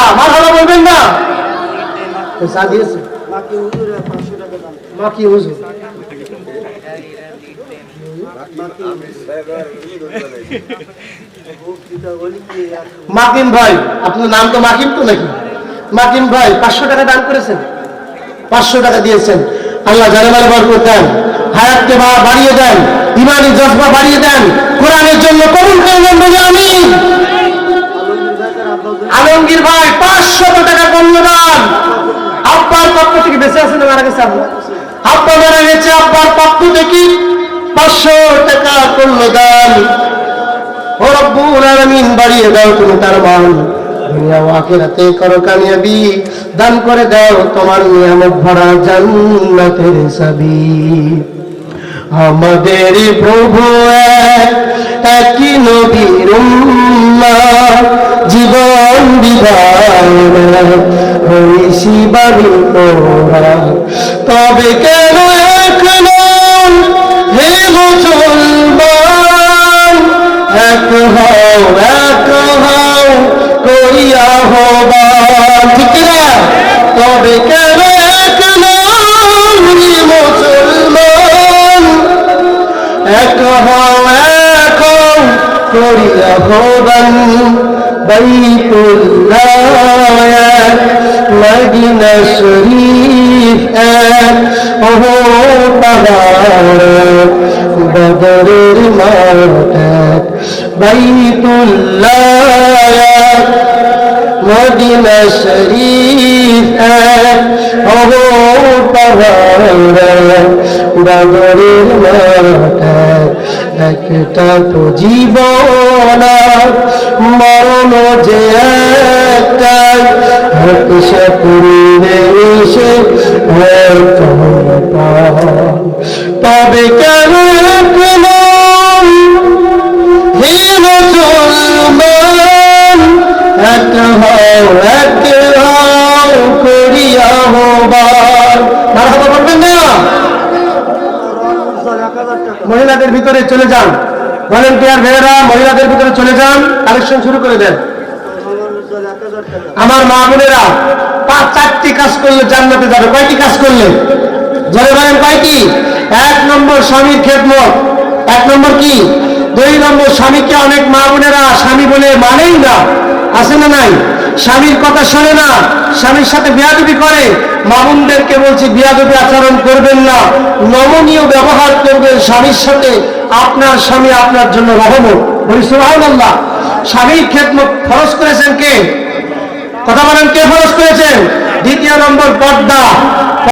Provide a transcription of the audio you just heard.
টাকা মার হলো বলবেন না। চা দিয়েছে মা কি হুজুর মাকিম ভাই আপনার নাম তো মাকিম তো নাকি? মাকিম ভাই পাঁচশো টাকা দান করেছেন? পাঁচশো টাকা দিয়েছেন। আল্লাহ জানেমালে বরকত দেন। হায়াতকে বা বাড়িয়ে দেন। ইমানি জজবা বাড়িয়ে দেন কোরআনের জন্য কবুল করবেন বলে আমি আলমগীর ভাই পাঁচশো টাকা কন্যদান আব্বার পক্ষ থেকে বেঁচে আছেন না থেকে পাঁচশো টাকা কন্যদান ও রব্বুল আলামিন বাড়িয়ে দাও তুমি তার দুনিয়া ও আখিরাতে করো কামিয়াবি দান তোমার ভরা আমাদের প্রভু এক, একই নবীর জীবন বিধান। হইসি বাড়ি তবে কেন এখন হে মুসলমান? এক হও এক হও, করিয়া হবান ঠিক না তবে কেন এক নই মুসলমান? এক হও এক হও, করিয়া হবান বাইতুল্লাহ মদিনা শরীফ এক। ওহ পাহাড় বদরের মাঠ এক, বাইতুল্লাহ এক, মদিনা শরীফ এক। পাহাড় বদরের মাঠ একটা তো জীবন মরণ যে তবে কেন বলবেন না? মহিলাদের ভিতরে চলে যান। ভলেন্টিয়ার ভাইয়েরা মহিলাদের ভিতরে চলে যান। কালেকশন শুরু করে দেন। আমার মা বোনেরা, পাঁচ, চারটি কাজ করলে জান্নাতে যাবে। কয়টি কাজ করলে? জলে বলেন, কয়টি? এক নম্বর স্বামীর খেদমত। এক নম্বর কি? দুই নম্বর স্বামীকে অনেক মা বোনেরা স্বামী বলে মানেই না। আছে না নাই? স্বামীর কথা শোনে না। স্বামীর সাথে বিয়াদবি করে। মামুনদেরকে বলছি, বিয়াদবি আচরণ করবেন না। নমনীয় ব্যবহার করবেন স্বামীর সাথে। আপনার স্বামী আপনার জন্য রহমত। বলি, সুবহানাল্লাহ। স্বামীর খেদমত খরচ করেছেন কে? কথা বলেন, কে খরচ করেছেন? দ্বিতীয় নম্বর পর্দা।